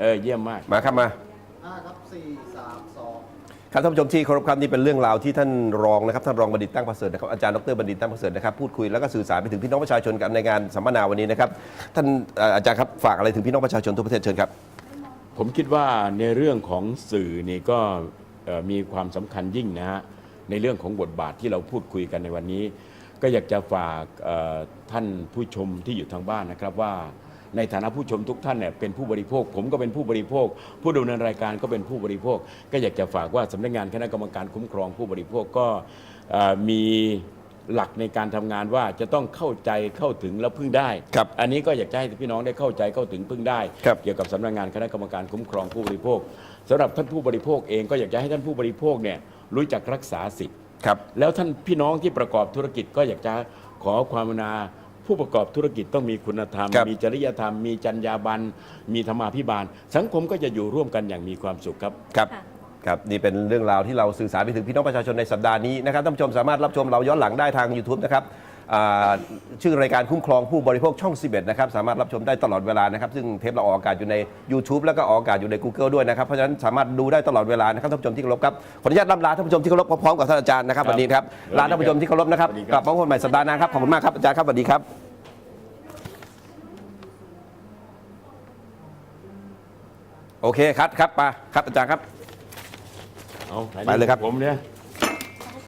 เออเยี่ยมมาก มาครับมาห้าครับสี่สามสองครับท่านผู้ชมที่เคารพครับนี่เป็นเรื่องราวที่ท่านรองนะครับท่านรองบัณฑิตตั้งประเสริฐนะครับอาจารย์ดรบัณฑิตตั้งประเสริฐนะครับพูดคุยแล้วก็สื่อสารไปถึงพี่น้องประชาชนกันในงานสัมมนาวันนี้นะครับท่านเอ่ออาจารย์ครับฝากอะไรถึงพี่น้องประชาชนทั่วประเทศเชิญครับ ผมคิดว่าในเรื่องของสื่อนี่ก็เอ่อมีความสำคัญยิ่งนะฮะในเรื่องของบทบาทที่เราพูดคุยกันในวันนี้ ก็อยากจะฝากเอ่อท่านผู้ชมที่อยู่ทางบ้านนะครับว่า ในฐานะผู้ชมทุกท่านเนี่ยเป็นผู้บริโภค ผมก็เป็นผู้บริโภค ผู้ดำเนินรายการก็เป็นผู้บริโภค ก็อยากจะฝากว่าสำนักงานคณะกรรมการคุ้มครองผู้บริโภคก็เอ่อมีหลักในการทำงานว่าจะต้องเข้าใจเข้าถึงแล้วพึ่งได้ครับอันนี้ก็อยากจะให้พี่น้องได้เข้าใจเข้าถึงพึ่งได้ครับเกี่ยวกับสำนักงานคณะกรรมการคุ้มครองผู้บริโภคสำหรับท่านผู้บริโภคเองก็อยากจะให้ท่านผู้บริโภคเนี่ยรู้จักรักษาสิทธิ์ครับแล้วท่านพี่น้องที่ประกอบธุรกิจก็อยากจะขอความกรุณา ผู้ประกอบธุรกิจต้องมีคุณธรรม ครับมีจริยธรรม มีจรรยาบรรณมีธรรมาภิบาล สังคมก็จะอยู่ร่วมกันอย่างมีความสุขครับ ครับค่ะ ครับ นี่เป็นเรื่องราวที่เราสื่อสารไปถึงพี่น้องประชาชนในสัปดาห์นี้นะครับท่านผู้ชมสามารถรับชมเราย้อนหลังได้ทาง YouTube นะครับ อ่าชื่อรายการคุ้มครองผู้บริโภคช่อง 11 นะครับ สามารถรับชมได้ตลอดเวลานะครับ ซึ่งเทปเราออกอากาศอยู่ใน YouTube แล้วก็ออกอากาศอยู่ใน Google ด้วยนะครับ เพราะฉะนั้นสามารถดูได้ตลอดเวลานะครับท่านผู้ชมที่เคารพครับขออนุญาตล่ำลาท่านผู้ชมที่เคารพพร้อมๆกับท่านอาจารย์นะครับครับวันนี้ครับลาท่านผู้ชมที่เคารพนะครับสวัสดีกครับลับมาพบกันใหม่สัปดาห์หน้าครับขอบคุณมากครับอาจารย์ครับสวัสดีครับโอเคครับครับมาครับอาจารย์ครับ เอาไปเลยครับ ผมเนี่ย